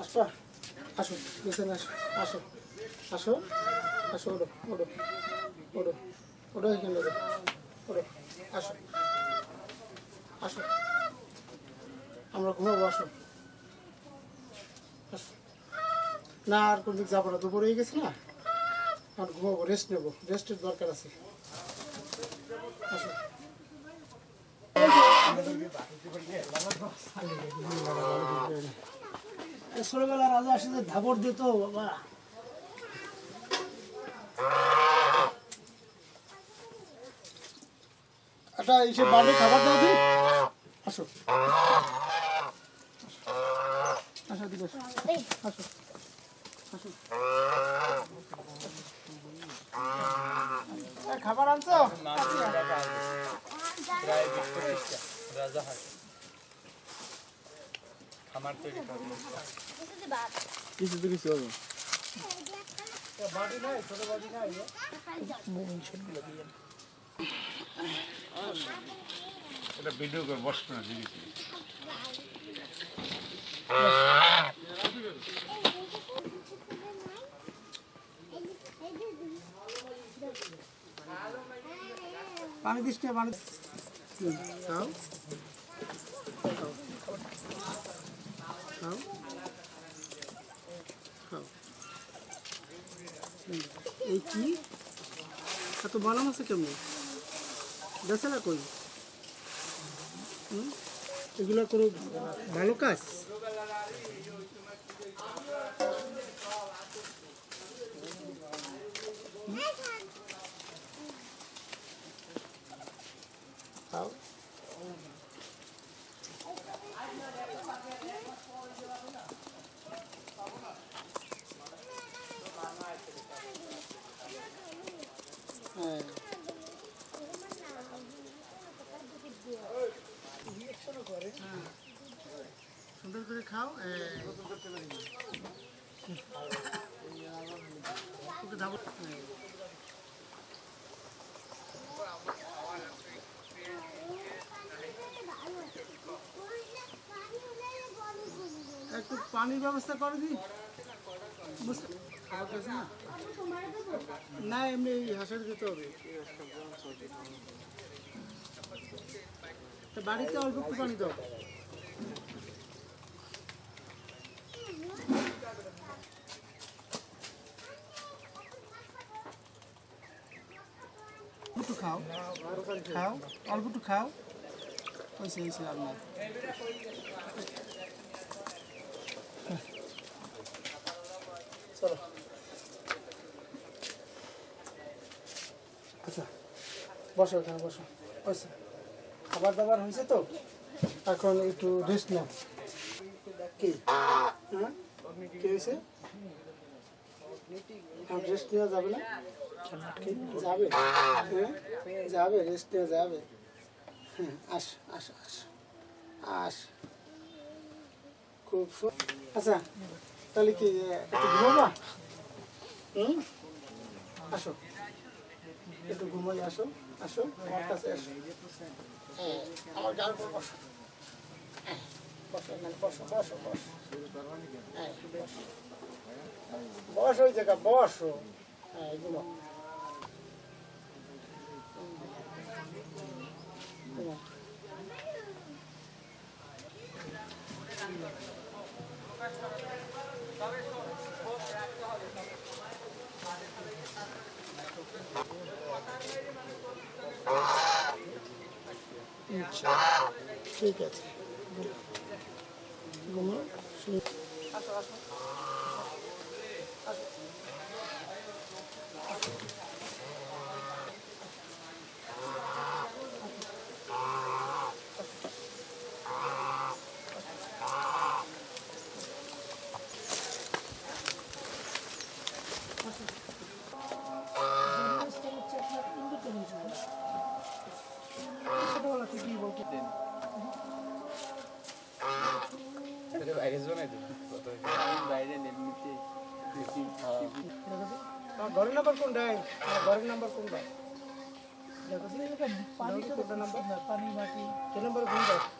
আসো আসো পেছনে আসো আসো আসো আসো ওড়ো ওড়ো ওড়ো ওড়ো এখানে ওড়ো ওড়ো আসো আসো, আমরা ঘুমাবো, আসো আসো। না, আর কোনো দিক যাব না, দুপুর হয়ে গেছে না? আর ঘুমাবো রেস্ট নেব রেস্টের দরকার আছে। আসো। এই ছোটবেলা রাজা আসে ধাবর দিত বাবা। একটা বাড়ি খাবার দাও দিই আসো। আসো দিকে আসো। আসো। আসো। খাবার আনছো? রাজা হাট খামার তৈরি করব কিছু তো কিছু হবে। এটা ভিডিও করে বসবে না জিনিস পানি দিস পানি হুম, খাও খাও খাও খাও এই কি? এত বালা আছে কেমন? না কই? এগুলো কোনো ভালো কাজ? খাও। একটু পানির ব্যবস্থা করে দিই। না? এমনি এই হাঁসের দিতে হবে। বাড়িতে অল্প একটু পানি দাও। খাও। খাও। অল্প খাও। চলো। আচ্ছা বসো এখানে, বসো। হয়েছে। খাবার দাবার হয়েছে তো? এখন একটু রেস্ট নাও। কি? হ্যাঁ? কি হয়েছে? রেস্ট নেওয়া যাবে না? যাবে। হ্যাঁ? যাবে রেস্ট নেওয়া যাবে। হ্যাঁ আস আস আস আস। খুব আচ্ছা তাহলে কি একটু ঘুমাবা? হুম? আসো। একটু ঘুমাই আসো আসো আমার কাছে আসো। হ্যাঁ, আমার গার উপর বসো বসো বসো বসো। হ্যাঁ, বসো। বসো ওই জায়গা বসো। হ্যাঁ ঠিক আছে। ঘুমাও শুয়ে আসো। আসো।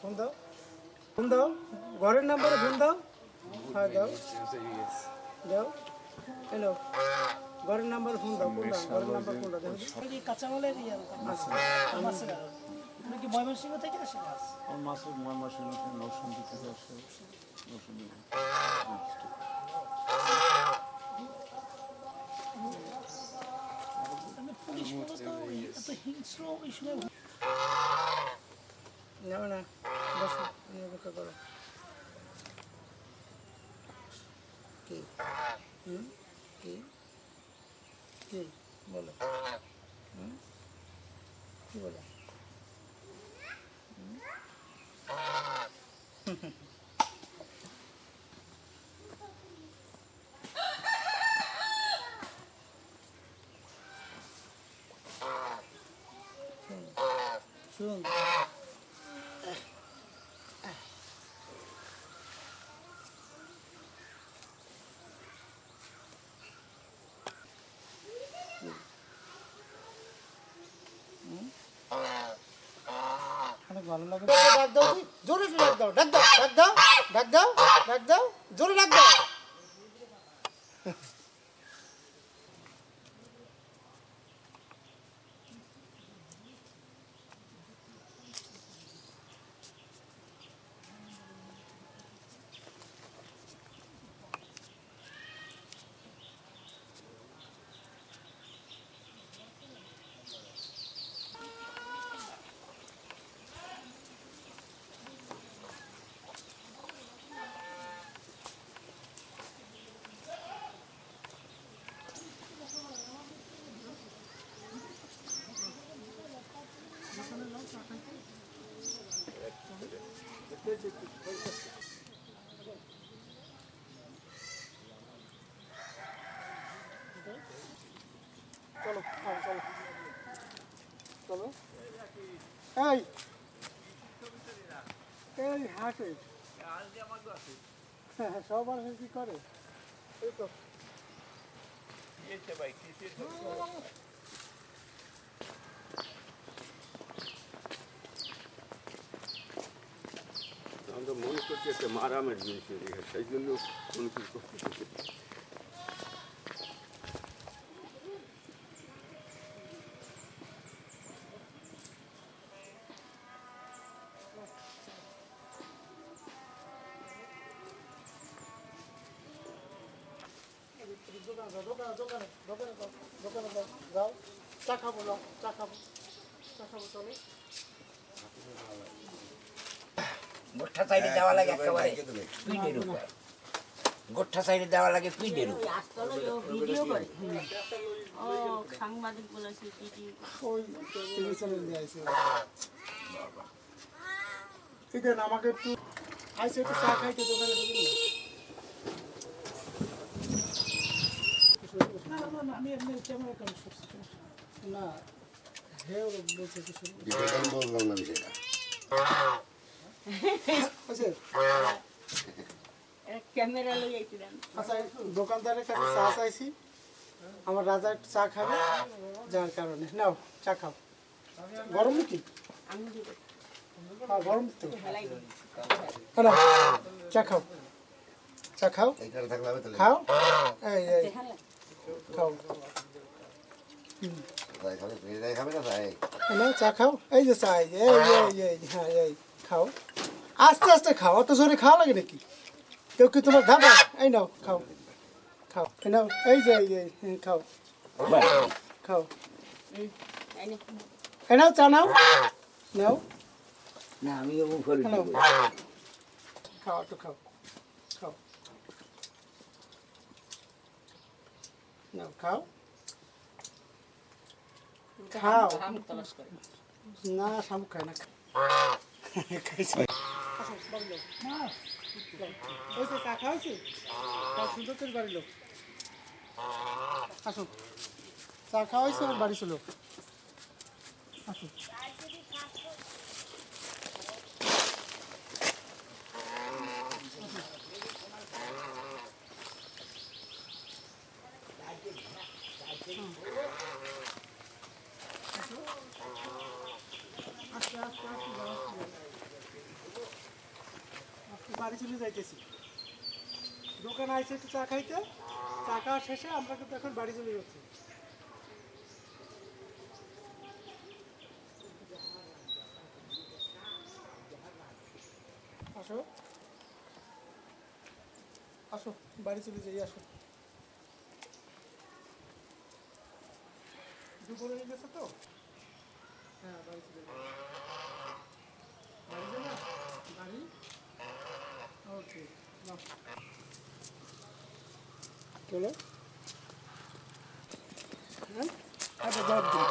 ফোন দাও? ফোন দাও। ঘরের নাম্বারে ফোন দাও। হ্যাঁ দাও। দাও। হ্যালো ঘরের নাম্বারে ফোন দাও। কোনটা? ঘরের নাম্বার কোনটা? দেখো। কাঁচামালের ইয়ে? আচ্ছা তুমি কি ময়মনসিংহ থেকে আসে মাছ আমার মাসুদ ময়মাসের মধ্যে নৌসন্দি থেকে আসে। নৌসন্দি না না বসো তুমি অপেক্ষা করো কি হুম কি কি বলো হুম কি বলো হুম? শুন। ভালো লাগে ডাক দাও জোরে ডাক দাও ডাক দাও ডাক দাও ডাক দাও ডাক দাও জোরে ডাক দাও। চলো চলো চলো এই এই হাসে হ্যাঁ সব মানুষ কি করে? এই তো। আমরা করছি একটা মারামের জিনিস এদিকে, সেই জন্য কোনো কিছু করতেছি দোকানে যাও, দোকানে দোকানে দোকানে যাও, দোকানে যাও যাও চা খাব যাও চা খাব চা খাব চলো গোঠা সাইডে দেওয়া লাগে একেবারে পিঠের উপর। গোঠা সাইডে দেওয়া লাগে পিঠের উপর। ঠিক আছে আমাকে একটু আইসে একটু চা খাইতে দোকানে না না, না না আমি এমনি ক্যামেরা কাজ করছি না না হে বলছে কিছু। বললাম না বিষয়টা দোকানদারের কাছে চা চাইছি। আমার রাজা একটু চা খাবে যার কারণে। নাও চা খাও। গরম কি হ্যাঁ গরম তো। হ্যালো চা খাও। চা খাও? এইখানে থাকলে তাহলে। খাও? খাও। চা খাও। এই যে চা এই যে, এই এই এই হ্যাঁ এই। খাও। আস্তে আস্তে খাও অত জোরে খাওয়া লাগে নাকি? কেউ কি তোমার ধাবা এই নাও খাও। খাও এই নাও এই যে এই যে খাও। খাও। এই নাও চা নাও। নাও। না আমি খাও একটু খাও। খাও। নাও খাও। খাও। না শামুক খায় না। আসো চা খাওয়াইছে আমার বাড়ি ছিল আসো বাড়ি চলে যাইতেছি। দোকানে আইসে একটু চা খাইতে। চা খাওয়া শেষে আমরা কিন্তু এখন বাড়ি চলে যাচ্ছি। আসো। আসো, বাড়ি চলে যাই, আসো। দুপুর হয়ে গেছে তো? হ্যাঁ বাড়ি চলে যাই। বাড়ি ওকে নাও চলো হ্যাঁ আচ্ছা জব দিন